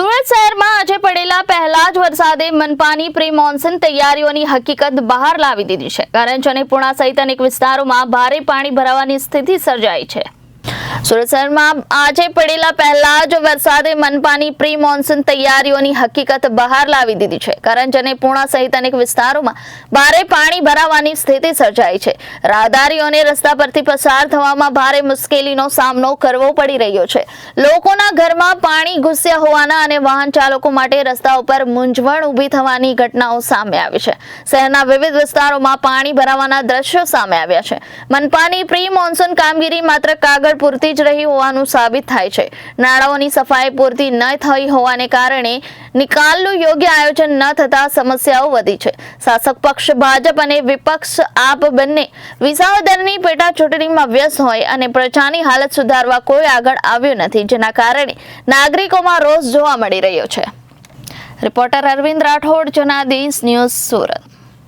સુરત શહેરમાં આજે પડેલા પહેલા જ વરસાદે મનપાની પ્રી મોન્સૂન તૈયારીઓની હકીકત બહાર લાવી દીધી છે. કરંજ અને પુણા સહિત અનેક વિસ્તારોમાં ભારે પાણી ભરાવાની સ્થિતિ સર્જાઈ છે. સુરત શહેરમાં આજે પડેલા પહેલા જ વરસાદે મનપાની પ્રી મોન્સૂન તૈયારીઓની હકીકત બહાર લાવી દીધી છે. કરંજ અને પૂણા સહિત અનેક વિસ્તારોમાં ભારે પાણી ભરાવાની સ્થિતિ સર્જાઈ છે. રાહદારીઓને રસ્તા પરથી પસાર થવામાં ભારે મુશ્કેલીનો સામનો કરવો પડી રહ્યો છે. લોકોના ઘરમાં પાણી ઘૂસ્યા હોવાના અને વાહન ચાલકો માટે રસ્તા ઉપર મૂંઝવણ ઊભી થવાની ઘટનાઓ સામે આવી છે. શહેરના વિવિધ વિસ્તારોમાં પાણી ભરાવાના દ્રશ્યો સામે આવ્યા છે. મનપાની પ્રી મોન્સૂન કામગીરી માત્ર કાગળ પૂરતી જ રહી હોવાનું સાબિત થાય છે. નાળાઓની સફાઈ પૂરતી ન થઈ હોવાને કારણે નિકાલનું યોગ્ય આયોજન ન થતા સમસ્યાઓ વધી છે. શાસક પક્ષ, ભાજપ અને વિપક્ષ આપ બંને વિસાવદરની પેટા ચૂંટણીમાં વ્યસ્ત હોય અને પ્રજાની હાલત સુધારવા કોઈ આગળ આવ્યું નથી, જેના કારણે નાગરિકોમાં રોષ જોવા મળી રહ્યો છે. Reporter Arvind Rathod, Janadesh news Surat.